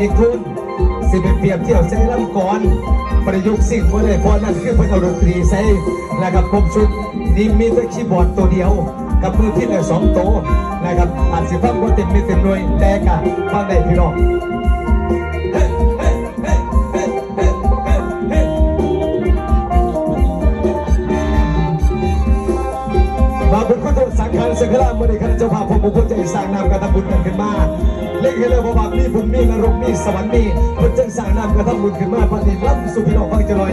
นิคุณสิเป็นเปรียบเที่ยวใช้ลำก่อน ประยุกต์สิ่งว่าเลยพอนั่นคือเพิ่นเอาดนตรีใส่นะครับครบชุดนี้มีแต่คีย์บอร์ดตัวเดียว กับมือที่เหลือสองโตนะครับอาจสิฟังว่าเต็มไม่เต็มหน่วยแต่กะฟังได้พี่น้อง มาเป็นคนตัวสังขารสังขารมในคณะเจ้าภาพผมผมจะสร้างนามกรทำบุญกันขึ้นมาเล่นให้เลยว่ามีบุญมีนรกมีสวรรค์มีคนจะสร้างนามกรทำบุญขึ้นมาปฏิรับสุขพี่น้องฟังจะลอย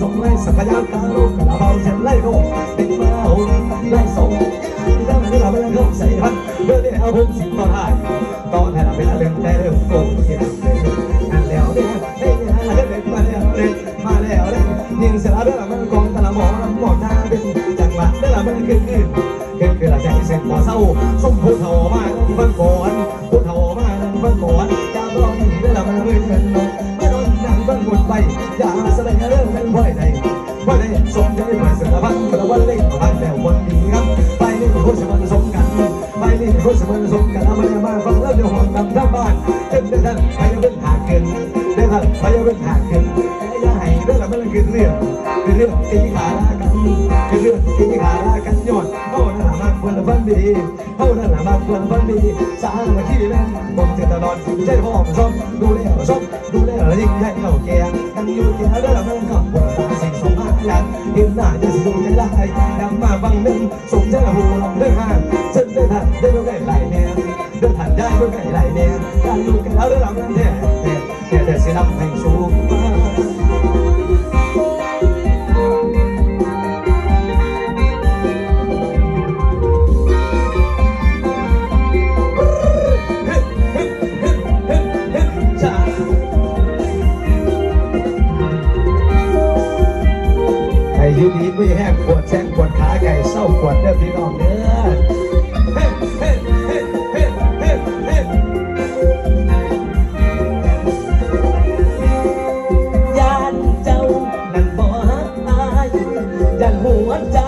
สองไล่สักยาวกาลูกกระเบาเช่นไล่โลกติดมาเอาไล่สองยังไม่ละไม่ละเขาใส่พันเมื่อเนี่ยเอาผมสิต่อท้ายตอนให้เราเป็นเรื่องแต่เรื่องโกงที่นั่นเลยนั่นแล้วเนี่ยเฮ้ยเนี่ยละกันเลยมาแล้วเลยมาแล้วเลยยิงเสร็จแล้วเรื่องมันกองตะละหมอหมอหน้าเป็นจังหวะเรื่องมันขึ้นขึ้นคือคือเราจะให้เสร็จก่อเศร้าส้มผู้เฒ่ามาเบิ่งก่อน อย่าแสดงเรื่องเป็นบ่อยใดบ่อยใดสมใจมาเสือพันคนละวันเล่นพันแต่วันนี้ครับไปนี่คนสมันสมกันไปนี่คนสมันสมกันเอามามาฟังแล้วเดี๋ยวห้องนำทั้งบ้านเต็มได้ท่านไปยังเป็นหาเกินได้ท่านไปยังเป็นหาเกินแต่อย่าให้เรื่องมันคือเรื่องคือเรื่องที่ขากันคือเรื่องตีข ดีเท่านั้นแหละมันควรฟันดีสร้างมาที่แม่ผมจะตลอดใจพ่อผมชอบดูแลชอบดูแลยิ่งใหญ่เก่าแก่กันอยู่ที่นั่นแล้วมันก็ปวดสิ่งสมหายันเห็นหน้าจะสูงใจร้ายดังมาบังหนึ่งสมใจหูลองเดินห้างฉันได้ทันได้ดูได้หลแนวเดินทันได้ดูได้หลแนวการอยู่แกันแล้วเรื่องนั้นแท้แต่แต่สิลำให้สูงมาก วดแซงปวดขาไก่เศร้าปวดเด้อพี่น้องเด้อยานเจ้านั่นบ่ฮักอายยันหัวใจ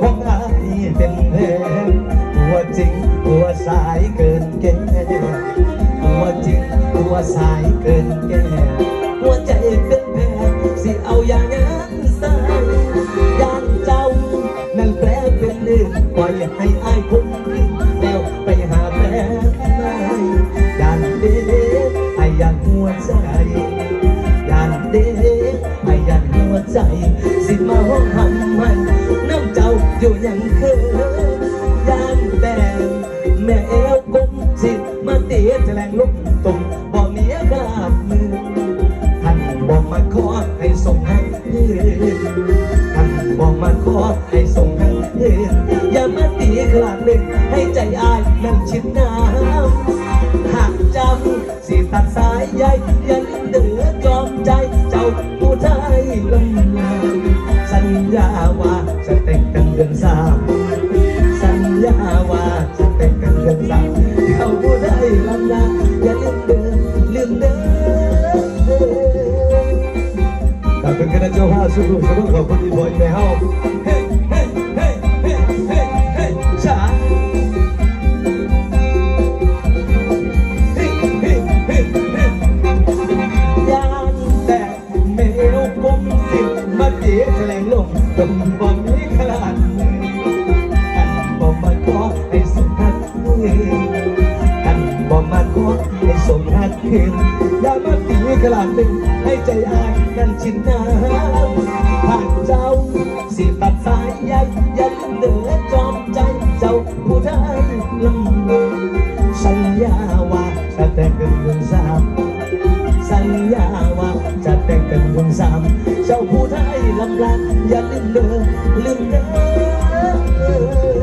ของอายเป็นแผลหัวจริงหัวสายเกินแก่หัวจริงหัวสายเกินแก่หัวใจเป็นแผลสิเอาอย่างนั้ ปล่อยให้อายคุ้มแล้วไปหาแม่นายยานเด้ไอ้ยันหัวใจยานเด้ไอ้ยันหัวใจ สิมาห้องทำให้น้ำเจ้าอยู่ยังเคยยานแดงแม่เอวกลมสิมาเตี้ยแถลงลุกตุ่มบ่มียกราบมือท่านบอกมาขอให้ส่งให้ท่านบอกมาขอให้ส่ง กลางเล่นให้ใจอายนั่นชิดน้ำหากจำสิตัดสายใยยันเดือจอมใจเจ้าผู้ไทยลำลาสัญญาว่าจะแต่งกันเดือนสามสัญญาว่าจะแต่งกันเดือนสามเจ้าผู้ไทยลำลาอย่าลืมเดินลืมเดินถ้าเป็นคณะเจ้าภาพสุขุมสุขขอบคุณอีบอยแม่เฮา มบ่มีขนาดกันบ่มาขอให้สมทัดมือกันบ่มาขอให้สมทัดคืนอย่ามาตีขลาดหนึ่งให้ใจอายนั่นชินน้ำผ่านเจ้าสิตัดสายใยยันเดือจอมใจเจ้าผู้ไทยลำลงสัญญาว่าจะแต่งกันเมืองสามสัญญาว่าจะแต่งกันวงสาม เจ้าผู้ใดลำลังอย่าลืมเด้อลืมเด้อ